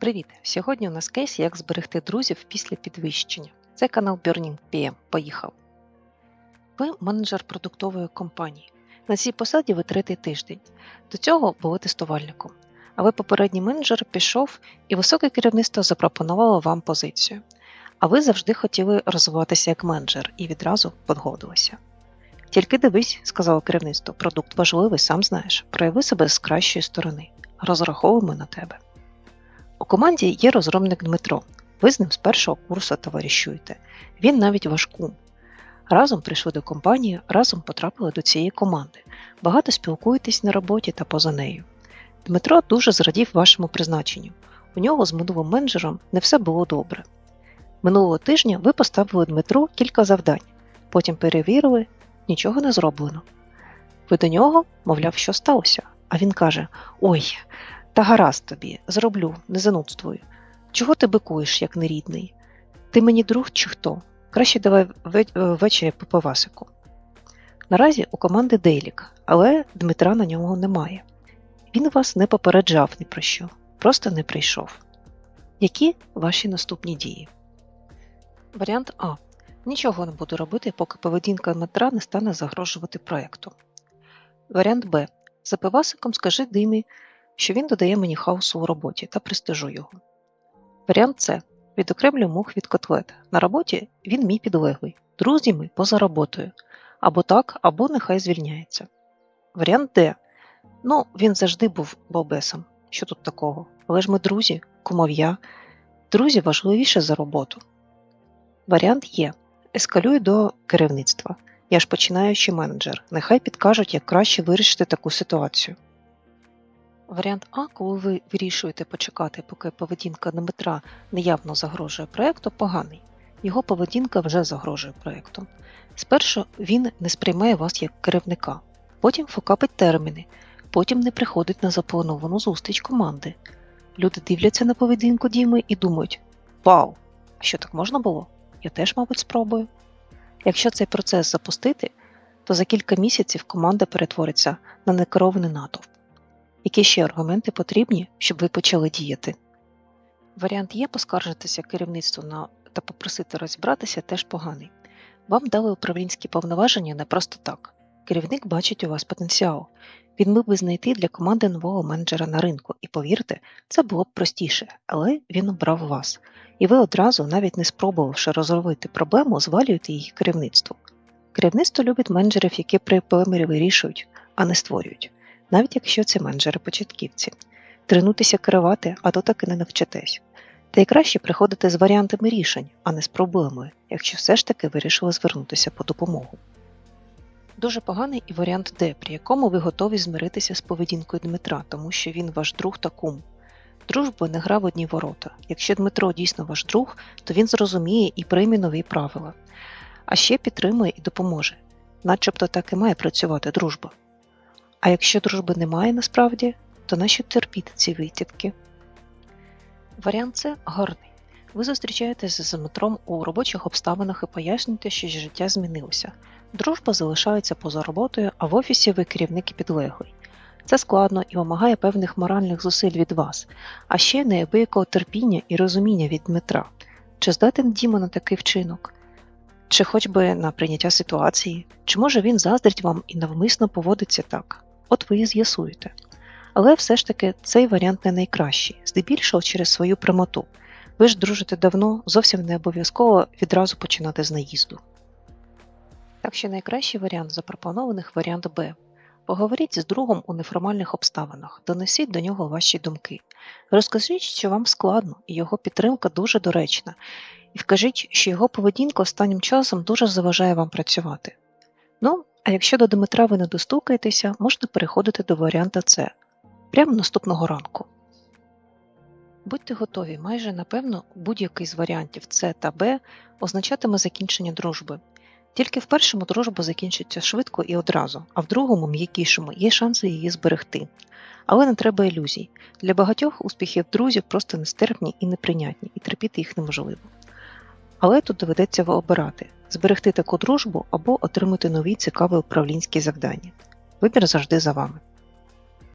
Привіт! Сьогодні у нас кейс, як зберегти друзів після підвищення. Це канал Burning PM. Поїхав. Ви менеджер продуктової компанії. На цій посаді ви третій тиждень. До цього були тестувальником. Але попередній менеджер пішов і високе керівництво запропонувало вам позицію. А ви завжди хотіли розвиватися як менеджер і відразу погодилися. Тільки дивись, сказало керівництво, продукт важливий, сам знаєш. Прояви себе з кращої сторони. Розраховуємо на тебе. У команді є розробник Дмитро. Ви з ним з першого курсу товаришуєте. Він навіть ваш кум. Разом прийшли до компанії, разом потрапили до цієї команди. Багато спілкуєтесь на роботі та поза нею. Дмитро дуже зрадів вашому призначенню. У нього з минулим менеджером не все було добре. Минулого тижня ви поставили Дмитру кілька завдань, потім перевірили, нічого не зроблено. Ви до нього, мовляв, що сталося, а він каже: Ой, та гаразд тобі, зроблю, не занудствую. Чого ти бикуєш, як нерідний? Ти мені друг чи хто? Краще давай ввечері по пивасику. Наразі у команди Дейлік, але Дмитра на нього немає. Він вас не попереджав ні про що, просто не прийшов. Які ваші наступні дії? Варіант А. Нічого не буду робити, поки поведінка Дмитра не стане загрожувати проєкту. Варіант Б. За пивасиком скажи Димі, що він додає мені хаосу у роботі та пристижу його. Варіант С. Відокремлю мух від котлет. На роботі він мій підлеглий. Друзі ми поза роботою. Або так, або нехай звільняється. Варіант Д. Ну, він завжди був балбесом. Що тут такого? Але ж ми друзі, кумов'я. Друзі важливіше за роботу. Варіант Є. Ескалюю до керівництва. Я ж починаючий менеджер. Нехай підкажуть, як краще вирішити таку ситуацію. Варіант А, коли ви вирішуєте почекати, поки поведінка Дмитра неявно загрожує проєкту, поганий. Його поведінка вже загрожує проєкту. Спершу він не сприймає вас як керівника, потім фокапить терміни, потім не приходить на заплановану зустріч команди. Люди дивляться на поведінку Діми і думають: Вау! А що так можна було? Я теж, мабуть, спробую. Якщо цей процес запустити, то за кілька місяців команда перетвориться на некерований натовп. Які ще аргументи потрібні, щоб ви почали діяти? Варіант є поскаржитися керівництву на та попросити розібратися теж поганий. Вам дали управлінські повноваження не просто так. Керівник бачить у вас потенціал. Він міг би знайти для команди нового менеджера на ринку, і повірте, це було б простіше, але він обрав вас. І ви одразу, навіть не спробувавши розробити проблему, звалюєте її керівництву. Керівництво любить менеджерів, які проблеми вирішують, а не створюють навіть якщо це менеджери-початківці. Тренуйтеся керувати, а то так не навчитесь. Та й краще приходити з варіантами рішень, а не з проблемою, якщо все ж таки вирішили звернутися по допомогу. Дуже поганий і варіант Д, при якому ви готові змиритися з поведінкою Дмитра, тому що він ваш друг та кум. Дружба не гра в одні ворота. Якщо Дмитро дійсно ваш друг, то він зрозуміє і прийме нові правила, а ще підтримує і допоможе, начебто так і має працювати дружба. А якщо дружби немає насправді, то нащо терпіти ці витівки? Варіант С гарний. Ви зустрічаєтеся з Дмитром у робочих обставинах і пояснюєте, що життя змінилося. Дружба залишається поза роботою, а в офісі ви керівник і підлеглий. Це складно і вимагає певних моральних зусиль від вас, а ще неабиякого терпіння і розуміння від Дмитра. Чи здатен Діма на такий вчинок? Чи хоч би на прийняття ситуації, чи може він заздрить вам і навмисно поводиться так? От ви і з'ясуєте. Але все ж таки цей варіант не найкращий, здебільшого через свою прямоту. Ви ж дружите давно, зовсім не обов'язково відразу починати з наїзду. Так що найкращий варіант запропонованих варіант Б. Поговоріть з другом у неформальних обставинах, донесіть до нього ваші думки. Розкажіть, що вам складно, і його підтримка дуже доречна, і вкажіть, що його поведінка останнім часом дуже заважає вам працювати. Ну, а якщо до Дмитра ви не достукаєтеся, можна переходити до варіанта С прямо наступного ранку. Будьте готові, майже напевно, будь-який з варіантів С та Б означатиме закінчення дружби. Тільки в першому дружба закінчиться швидко і одразу, а в другому, м'якішому, є шанси її зберегти. Але не треба ілюзій. Для багатьох успіхів друзів просто нестерпні і неприйнятні, і терпіти їх неможливо. Але тут доведеться обирати зберегти таку дружбу або отримати нові цікаві управлінські завдання. Вибір завжди за вами.